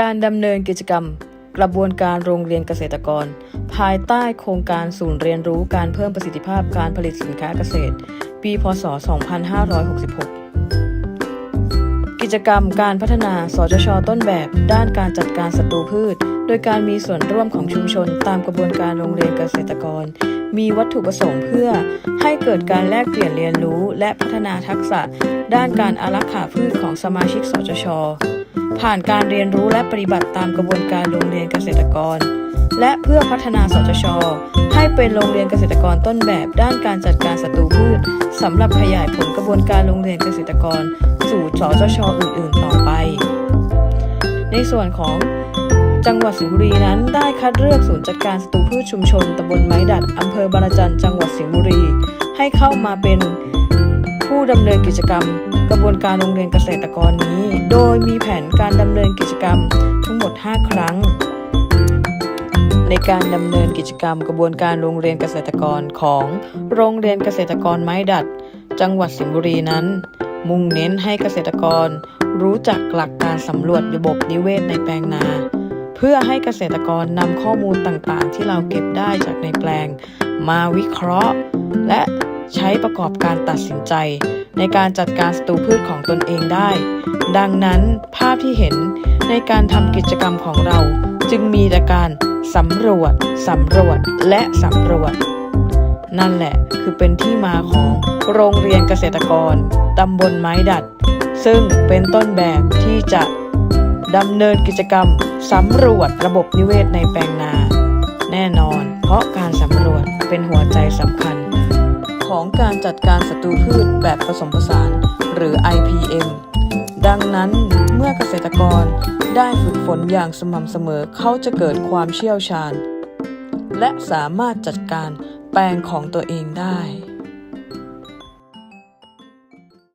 การดำเนินกิจกรรม กระบวนการโรงเรียนเกษตรกร ภายใต้โครงการศูนย์เรียนรู้การเพิ่มประสิทธิภาพการผลิตสินค้าเกษตร ปี พศ 2566 กิจกรรมการพัฒนาสจชต้นแบบ ด้านการจัดการศัตรูพืช โดยการมีส่วนร่วมของชุมชนตามกระบวนการโรงเรียนเกษตรกร มีวัตถุประสงค์เพื่อให้เกิดการแลกเปลี่ยนเรียนรู้และพัฒนาทักษะ ด้านการอารักขาพืชของสมาชิกสจช ผ่านการเรียนรู้และปฏิบัติตามกระบวนการโรงเรียนเกษตรกร และเพื่อพัฒนาสจช ให้เป็นโรงเรียนเกษตรกรต้นแบบ ด้านการจัดการศัตรูพืชสำหรับขยายผลกระบวนการโรงเรียนเกษตรกร สู่สจช อื่น ๆ ต่อไป ในส่วนของ จังหวัดสิงห์บุรีนั้นได้คัดเลือกศูนย์จัดการศัตรูพืชชุมชนตำบลไม้ดัดอำเภอบารจันจังหวัดสิงห์บุรี ให้เข้ามาเป็นผู้ดำเนินกิจกรรม กระบวนการโรงเรียนเกษตรกรนี้ โดยมีแผนการดำเนินกิจกรรมทั้งหมด 5 ครั้ง ในการดำเนินกิจกรรม กระบวนการโรงเรียนเกษตรกรของโรงเรียนเกษตรกรไม้ดัด จังหวัดสิงห์บุรีนั้น มุ่งเน้นให้เกษตรกรรู้จักหลักการสำรวจระบบนิเวศในแปลงนา เพื่อให้เกษตรกรนำข้อมูลต่างๆ ที่เราเก็บได้จากในแปลง มาวิเคราะห์ และใช้ประกอบการตัดสินใจ ในการจัดการศัตรูพืชของตนเองได้ ดังนั้นภาพที่เห็นในการทำกิจกรรมของเรา จึงมีแต่การสำรวจ สำรวจ และสำรวจ นั่นแหละคือเป็นที่มาของโรงเรียนเกษตรกรตำบลไม้ดัด ซึ่งเป็นต้นแบบที่จะ ดำเนินกิจกรรมสำรวจระบบนิเวศในแปลงนา แน่นอน เพราะการสำรวจเป็นหัวใจสำคัญ ของการจัดการศัตรูพืชแบบผสมผสาน หรือ IPM ดังนั้นเมื่อเกษตรกรได้ฝึกฝนอย่างสม่ำเสมอเขาจะเกิดความเชี่ยวชาญ และสามารถจัดการแปลงของตัวเองได้